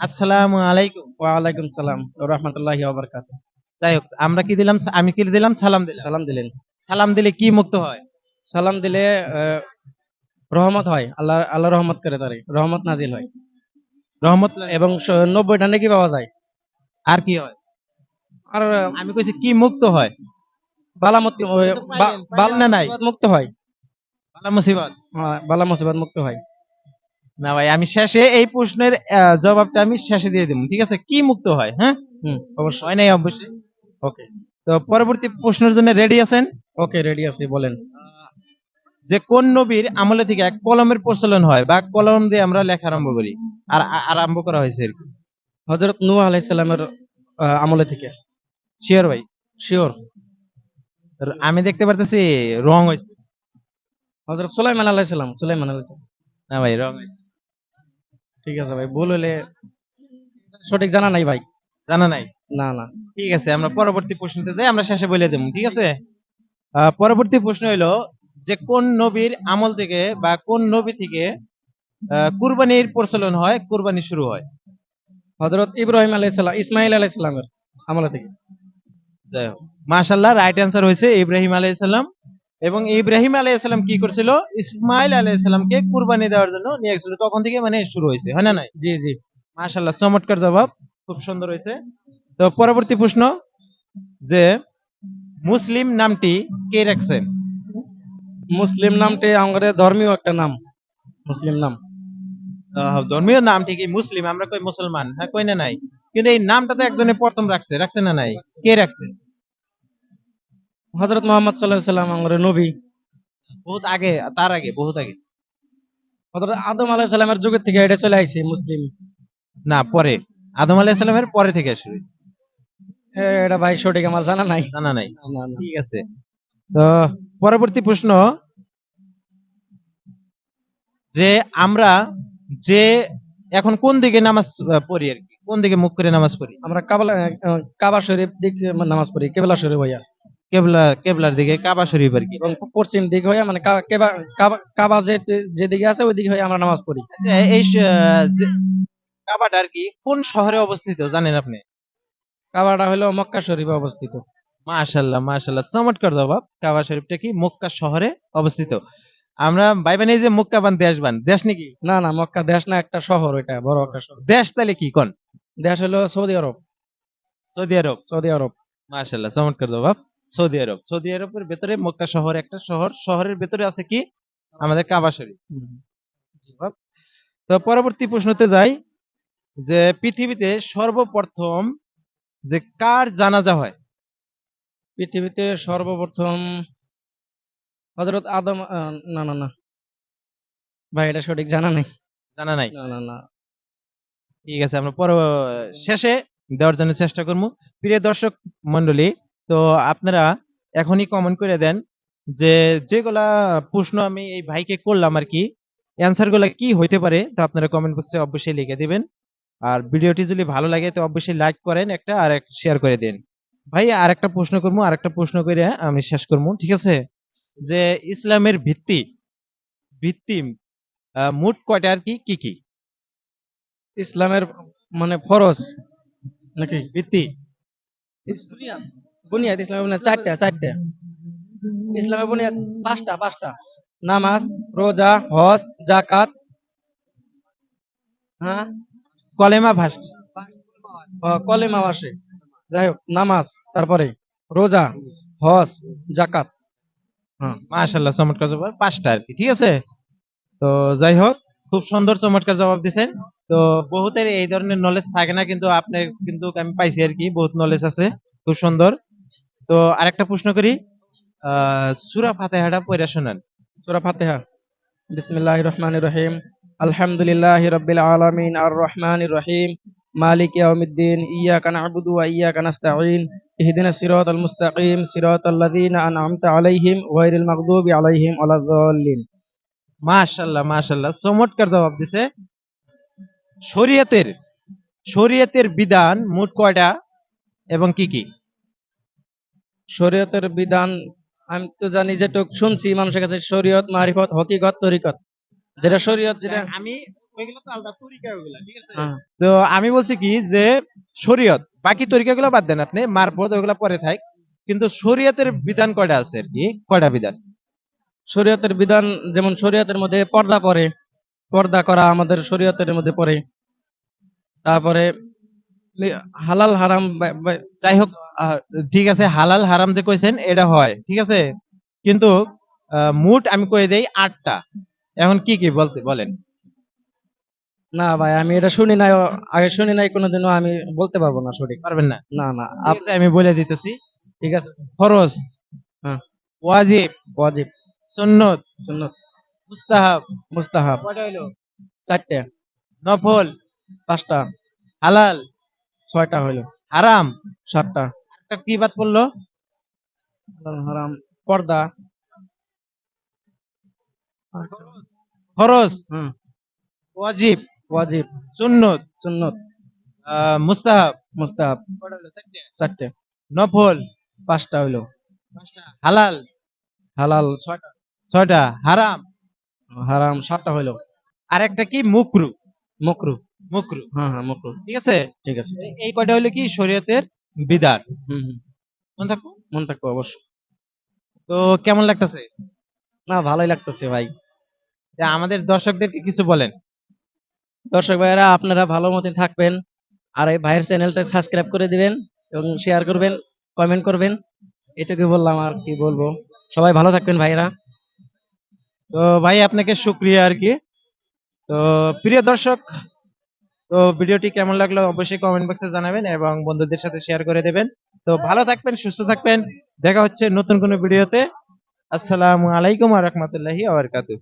আসসালামু আলাইকুম। ওয়ালাইকুম সালাম রহমতুল্লাহি ওয়াবারাকাত যাই হোক আমরা কি দিলাম? আমি কি দিলাম? সালাম দিলাম। সালাম দিলেন। সালাম দিলে কি মুক্ত হয়? সালাম দিলে রহমত হয় আল্লাহ আল্লাহ রহমত করে তারে রহমত নাজিল হয়। রহমত এবং নব্বইটা নাকি পাওয়া যায়। আর কি হয়? আর আমি কইছি কি মুক্ত হয়? বালা মুক্তি না নাই? মুক্ত হয়। বালা মুসিবত। হ্যাঁ, বালা মুসিবত মুক্ত হয়। না ভাই আমি শেষে এই প্রশ্নের জবাবটা আমি শেষে দিয়ে দেবো ঠিক আছে? কি মুক্ত হয় হ্যাঁ? হুম। অবশ্যই হয় নাই অবশ্যই। ওকে তো পরবর্তী প্রশ্নের জন্য রেডি আছেন? ওকে রেডি আছি বলেন। যে কোন নবীর আমলে থেকে এক কলমের প্রচলন হয় বা কলম দিয়ে আমরা লেখা আরম্ভ করি আর আরম্ভ করা হয়েছে আর কি হজরত নূহ আলাইসাল্লামের আমলে থেকে। শিওর ভাই। শিওর আমি দেখতে পারতেছি রং হয়েছে। হজরত সুলাইমান আলাইসাল্লাম সুলাইমান আলাইসাল্লাম না ভাই রং হয়েছে। ঠিক আছে ভাই ভুল হলে সঠিক জানা নাই ভাই। জানা নাই? না না। ঠিক আছে আমরা পরবর্তী প্রশ্নতে যাই আমরা শেষে বলে দেবো ঠিক আছে? পরবর্তী প্রশ্ন হলো যে কোন নবীর আমল থেকে বা কোন নবী থেকে কুরবানির প্রচলন হয় কুরবানি শুরু হয়? হজরত ইব্রাহিম আলাইসাল্লাম ইসমাইল আলাইসাল্লামের আমলে থেকে। যাই হোক। মাশাল্লাহ রাইট অ্যান্সার হয়েছে ইব্রাহিম আলাইসাল্লাম এবং ইব্রাহিম আলাইসাল্লাম কি করছিল? ইসমাইল আলাইসাল্লামকে কুরবানি দেওয়ার জন্য নিয়ে গেছিল তখন থেকে মানে শুরু হয়েছে হয় না নাই? জি জি। মাশাল্লাহ চমৎকার জবাব খুব সুন্দর হয়েছে। তো পরবর্তী প্রশ্ন যে মুসলিম নামটি কে রাখছেন? মুসলিম নামটি আমাদের ধর্মীয় একটা নাম মুসলিম নাম। ধর্মীয় নাম ঠিকই মুসলিম আমরা কই মুসলমান? হ্যাঁ কই না নাই? কিন্তু এই নামটা তো একজনে প্রথম রাখছে রাখছে না নাই? কে রাখছে? হজরত মোহাম্মদ সাল্লাহ সাল্লাম আমাদের নবী। বহুত আগে তার আগে বহুত আগে। হজরত আদম আলাহ সাল্লামের যুগের থেকে এটা চলে আইছে মুসলিম। না পরে। আদম আলাইসাল্লামের পরে থেকে শুরু এটা ভাই সঠিক আমার জানা নাই। জানা নাই। ঠিক আছে। তো পরবর্তী প্রশ্ন। যে আমরা যে এখন কোন দিকে নামাজ পড়ি আর কি? কোন দিকে মুখ করে নামাজ পড়ি? আমরা কাবালা কাবা শরীফ দিক নামাজ পড়ি কেবলা শরীফ হইয়া। কেবলা কেবলার দিকে কাবা শরীফ আর কি। এবং পশ্চিম দিক হইয়া মানে কাবা- কাবা যে যে দিকে আছে ওই দিকে হয়ে আমরা নামাজ পড়ি। আচ্ছা, এই যে কাবাটা আর কি কোন শহরে অবস্থিত জানেন আপনি? কাবাটা হলো মক্কা শরীফে অবস্থিত। মাশাল্লাহ মাশাল্লাহ চমৎকার জবাব। কাবা শরীফটা কি মক্কা শহরে অবস্থিত? আমরা ভাইবেন এই যে মক্কা বান দেশ বান দেশ নাকি? না না মক্কা দেশ না একটা শহর ওইটা বড় একটা শহর। দেশ তাহলে কি কোন? দেশ হলো সৌদি আরব। সৌদি আরব। সৌদি আরব। মাশাল্লাহ চমৎকার জবাব। সৌদি আরব। সৌদি আরবের ভেতরে মক্কা শহর একটা শহর। শহরের ভেতরে আছে কি? আমাদের কাবা শরীফ। তো পরবর্তী প্রশ্নতে যাই যে পৃথিবীতে সর্বপ্রথম যে কার জানাজা হয়? পৃথিবীতে সর্বপ্রথম হজরত আদম আহ, না না না। ভাই এটা সঠিক জানা নাই। জানা নাই? না না না। ঠিক আছে আমরা পর শেষে দেওয়ার জন্য চেষ্টা করব। প্রিয় দর্শক মন্ডলী তো আপনারা এখনই কমেন্ট করে দেন যে যেগুলা প্রশ্ন আমি এই ভাইকে করলাম আর কি অ্যান্সারগুলা কি হইতে পারে তো আপনারা কমেন্ট বক্সে অবশ্যই লিখে দিবেন। আর ভিডিওটি যদি ভালো লাগে তো অবশ্যই লাইক করেন একটা আর শেয়ার করে দিন। ভাই আর একটা প্রশ্ন করব আর একটা প্রশ্ন করে আমি শেষ করব ঠিক আছে? যে ইসলামের ভিত্তি ভিত্তি মোট কয়টা আর কি কি কি? ইসলামের মানে ফরজ নাকি? ভিত্তি। বুনিয়াদ ইসলামের বুনিয়াদ চারটা চারটা। ইসলামের বুনিয়াদ পাঁচটা পাঁচটা। নামাজ রোজা হজ জাকাত হ্যাঁ? কলেমা ভাস কলেমা আসে যাই হোক নামাজ তারপরে রোজা হজ জাকাত হ্যাঁ মাশাল্লাহ চমৎকার জবাব। পাঁচটা আর কি ঠিক আছে? তো যাই হোক খুব সুন্দর চমৎকার জবাব দিছেন। তো বহুতের এই ধরনের নলেজ থাকে না কিন্তু আপনার কিন্তু আমি পাইছি আর কি বহুত নলেজ আছে। খুব সুন্দর। তো আরেকটা প্রশ্ন করি। সুরা ফাতেহাটা পড়ে শোনান। সূরা ফাতিহা। বিসমিল্লাহির রহমানির রহিম। আলহামদুলিল্লাহি রাব্বিল আলামিন। আর রহমানির রহিম। মালিক ইয়াউমিদ্দিন। ইয়াকা না'বুদু ওয়া ইয়াকা নাস্তাঈন। ইহদিনাস সিরাতাল মুস্তাকিম। সিরাতাল লাযীনা আন'আমতা আলাইহিম। গায়রিল মাগদুবি আলাইহিম ওয়ালাদ-দাল্লিন মাশাল্লাহ মাশাল্লাহ চমৎকার জবাব দিছে। শরীয়তের শরীয়তের বিধান মোট কয়টা এবং কি কি? শরীয়তের বিধান আমি তো জানি যেটুক শুনছি মানুষের কাছে শরীয়ত মারিফত হকিকত তরিকত। যেটা শরীয়ত যেটা আমি তো আলাদা তরিকা ওইগুলা ঠিক আছে? হ্যাঁ। তো আমি বলছি কি যে শরীয়ত বাকি তরিকাগুলো বাদ দেন আপনি মারফত ওইগুলা পরে থাক কিন্তু শরীয়তের বিধান কয়টা আছে আর কি? কয়টা বিধান? শরীয়তের বিধান যেমন শরীয়তের মধ্যে পর্দা পড়ে পর্দা করা আমাদের শরীয়তের মধ্যে পড়ে। তারপরে হালাল হারাম যাই হোক ঠিক আছে হালাল হারাম যে কইছেন এটা হয় ঠিক আছে? কিন্তু মোট আমি কয়ে দেই আটটা। এখন কি কি বলতে বলেন। না ভাই আমি এটা শুনি নাই আগে শুনি নাই কোনোদিনও আমি বলতে পারব না সঠিক। পারবেন না? না না ঠিক আপ- আছে, আমি বলে দিতেছি। ঠিক আছে। ফরজ। হ্যাঁ। ওয়াজিব। ওয়াজিব। সুন্নত। সুন্নত। মুস্তাহাব। মুস্তাহাব। কয়টা হইল? চারটে। নফল। পাঁচটা। হালাল। ছয়টা হইল। হারাম সাতটা। একটা কি বাদ পড়ল? হারাম পর্দা। ফরজ। ওয়াজিব। ওয়াজিব। সুন্নত। সুন্নত। আহ, মুস্তাহাব। মুস্তাহাব। চারটে। চারটে। নফল। পাঁচটা হইল। হালাল? হালাল। ছয়টা। ছয়টা। হারাম? হারাম সাতটা হইল। আর একটা কি? মুকরু। মকরু। মুকরু। হ্যাঁ হ্যাঁ মকরু। ঠিক আছে? ঠিক আছে। এই- কয়টা হইল কি? শরীয়তের বিধান হুম মনে থাকব? মন থাকব অবশ্য তো কেমন লাগতেছে? না ভালোই লাগতেছে ভাই। আমাদের দর্শকদেরকে কিছু বলেন। দর্শক ভাইয়েরা আপনারা ভালো মতন থাকবেন। আর এই ভাইয়ের চ্যানেলটা সাবস্ক্রাইব করে দিবেন এবং শেয়ার করবেন কমেন্ট করবেন। এটুকু বললাম আর কি বলব। সবাই ভালো থাকবেন ভাইয়েরা। তো ভাই আপনাকে শুক্রিয়া আর কি। তো প্রিয় দর্শক তো ভিডিওটি কেমন লাগল অবশ্যই কমেন্ট বক্সে জানাবেন এবং বন্ধুদের সাথে শেয়ার করে দেবেন। তো ভালো থাকবেন, সুস্থ থাকবেন। দেখা হচ্ছে নতুন কোনো ভিডিওতে আসসালামু আলাইকুম আ রহমতুল্লাহি আবরকাতু